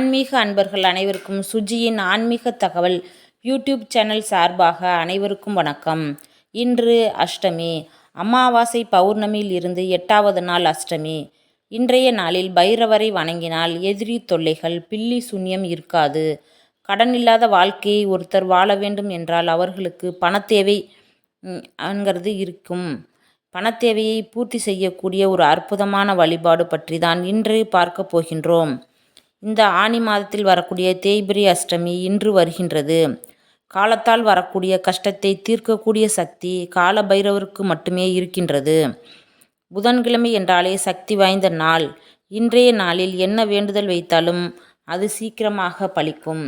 ஆன்மீக அன்பர்கள் அனைவருக்கும் சுஜியின் ஆன்மீக தகவல் யூடியூப் சேனல் சார்பாக அனைவருக்கும் வணக்கம். இன்று அஷ்டமி. அமாவாசை பௌர்ணமியில் இருந்து எட்டாவது நாள் அஷ்டமி. இன்றைய நாளில் பைரவரை வணங்கினால் எதிரி தொல்லைகள் பில்லி சூன்யம் இருக்காது. கடன் இல்லாத வாழ்க்கையை ஒருத்தர் வாழ வேண்டும் என்றால் அவர்களுக்கு பணத்தேவை என்கிறது இருக்கும். பணத்தேவையை பூர்த்தி செய்யக்கூடிய ஒரு அற்புதமான வழிபாடு பற்றி தான் இன்று பார்க்க போகின்றோம். இந்த ஆனி மாதத்தில் வரக்கூடிய தேய்பிரி அஷ்டமி இன்று வருகின்றது. காலத்தால் வரக்கூடிய கஷ்டத்தை தீர்க்கக்கூடிய சக்தி கால பைரவருக்கு மட்டுமே இருக்கின்றது. புதன்கிழமை என்றாலே சக்தி வாய்ந்த நாள். இன்றைய நாளில் என்ன வேண்டுதல் வைத்தாலும் அது சீக்கிரமாக பலிக்கும்.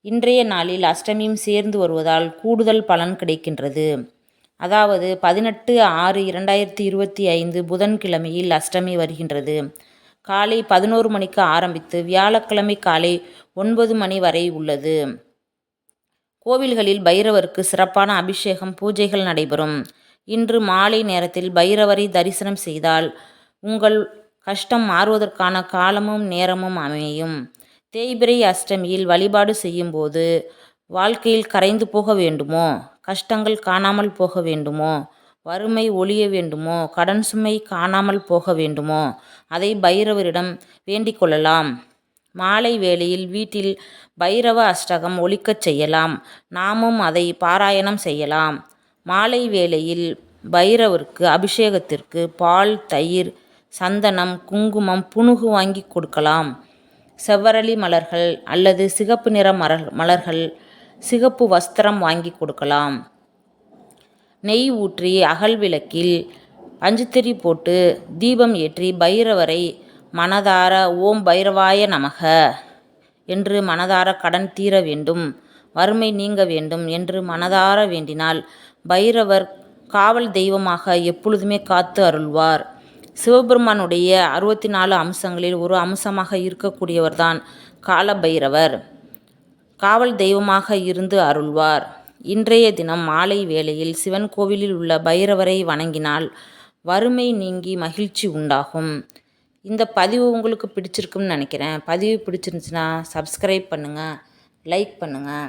இன்றைய நாளில் அஷ்டமியும் சேர்ந்து வருவதால் கூடுதல் பலன் கிடைக்கின்றது. அதாவது பதினெட்டு ஆறு இரண்டாயிரத்தி இருபத்தி ஐந்து புதன்கிழமையில் அஷ்டமி வருகின்றது. காலை பதினோரு மணிக்கு ஆரம்பித்து வியாழக்கிழமை காலை ஒன்பது மணி வரை உள்ளது. கோவில்களில் பைரவருக்கு சிறப்பான அபிஷேகம் பூஜைகள் நடைபெறும். இன்று மாலை நேரத்தில் பைரவரை தரிசனம் செய்தால் உங்கள் கஷ்டம் மாறுவதற்கான காலமும் நேரமும் அமையும். தேய்பிரை அஷ்டமியில் வழிபாடு செய்யும்போது வாழ்க்கையில் கரைந்து போக வேண்டுமோ? கஷ்டங்கள் காணாமல் போக வேண்டுமோ? வறுமை ஒழிய வேண்டுமோ? கடன் சுமை காணாமல் போக வேண்டுமோ? அதை பைரவரிடம் வேண்டிக் கொள்ளலாம். மாலை வேளையில் வீட்டில் பைரவ அஷ்டகம் ஒழிக்கச் செய்யலாம். நாமும் அதை பாராயணம் செய்யலாம். மாலை வேளையில் பைரவருக்கு அபிஷேகத்திற்கு பால் தயிர் சந்தனம் குங்குமம் புணுகு வாங்கி கொடுக்கலாம். செவ்வரளி மலர்கள் அல்லது சிகப்பு நிற மலர் மலர்கள் சிகப்பு வஸ்திரம் வாங்கி கொடுக்கலாம். நெய் ஊற்றி அகல் விளக்கில் அஞ்சுத்திரி போட்டு தீபம் ஏற்றி பைரவரை மனதார ஓம் பைரவாய நமக என்று மனதார கடன் தீர வேண்டும் வறுமை நீங்க வேண்டும் என்று மனதார வேண்டினால் பைரவர் காவல் தெய்வமாக எப்பொழுதுமே காத்து அருள்வார். சிவபெருமானுடைய அறுபத்தி நாலு அம்சங்களில் ஒரு அம்சமாக இருக்கக்கூடியவர்தான் கால பைரவர் காவல் தெய்வமாக இருந்து அருள்வார். இன்றைய தினம் மாலை வேளையில் சிவன் கோவிலில் உள்ள பைரவரை வணங்கினால் வறுமை நீங்கி மகிழ்ச்சி உண்டாகும். இந்த பதிவு உங்களுக்கு பிடிச்சிருக்குன்னு நினைக்கிறேன். பதிவு பிடிச்சிருந்துச்சுன்னா சப்ஸ்கிரைப் பண்ணுங்கள் லைக் பண்ணுங்கள்